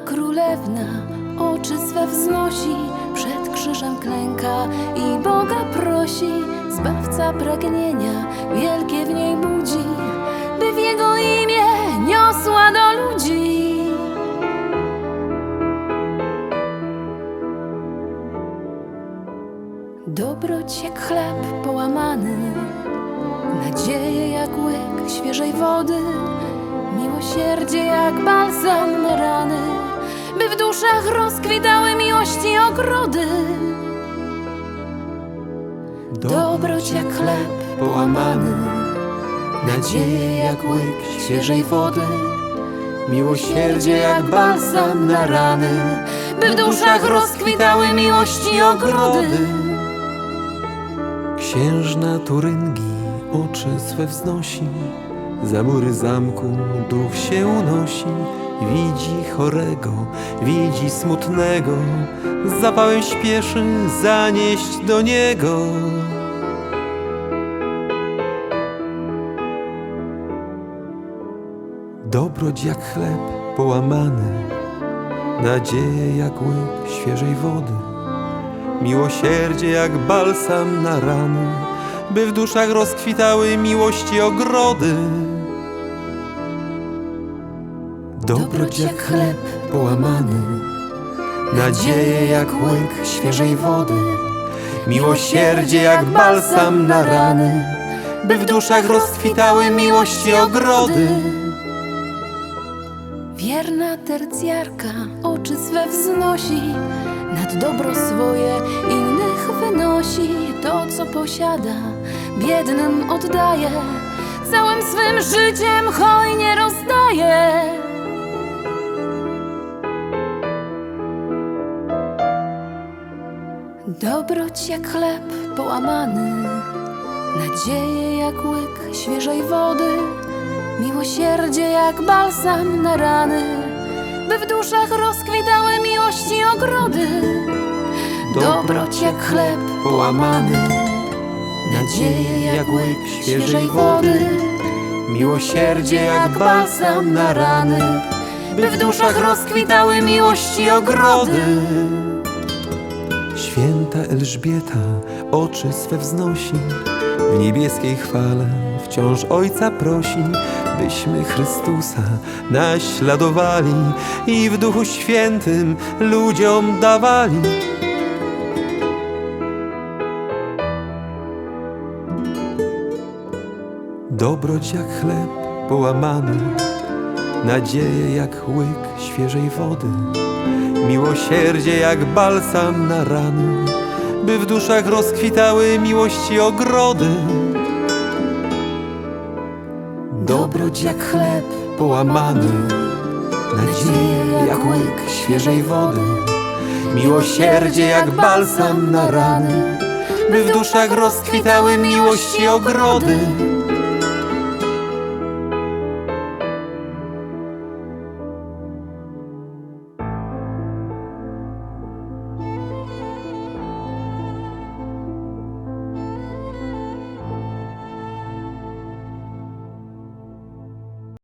królewna oczy swe wznosi, przed krzyżem klęka i Boga prosi. Zbawca pragnienia wielkie w niej budzi, by w Jego imię niosła do ludzi. Dobroć jak chleb połamany, nadzieję jak łyk świeżej wody, miłosierdzie jak balsam w duszach rozkwitały miłości ogrody. Dobroć jak chleb połamany, nadzieję jak łyk świeżej wody, miłosierdzie jak balsam na rany, by w duszach rozkwitały miłości ogrody. Księżna Turyngi oczy swe wznosi, za mury zamku duch się unosi. Widzi chorego, widzi smutnego, z zapałem śpieszy zanieść do niego. Dobroć jak chleb połamany, nadzieję jak łyk świeżej wody. Miłosierdzie jak balsam na rany, by w duszach rozkwitały miłości ogrody. Dobroć jak chleb połamany, nadzieję jak łyk świeżej wody. Miłosierdzie jak balsam na rany, by w duszach rozkwitały miłości ogrody. Wierna tercjarka oczy swe wznosi, nad dobro swoje innych wynosi. To, co posiada, biednym oddaje, całym swym życiem hojnie rozdaje. Dobroć jak chleb połamany, nadzieję jak łyk świeżej wody, miłosierdzie jak balsam na rany, by w duszach rozkwitały miłości ogrody. Dobroć jak chleb połamany, nadzieję jak łyk świeżej wody, miłosierdzie jak balsam na rany, by w duszach rozkwitały miłości ogrody. Święta Elżbieta oczy swe wznosi, w niebieskiej chwale wciąż Ojca prosi, byśmy Chrystusa naśladowali i w Duchu Świętym ludziom dawali. Dobroć jak chleb połamany, nadzieję jak łyk świeżej wody. Miłosierdzie jak balsam na rany, by w duszach rozkwitały miłości ogrody. Dobroć jak chleb połamany, nadzieję jak łyk świeżej wody. Miłosierdzie jak balsam na rany, by w duszach rozkwitały miłości ogrody.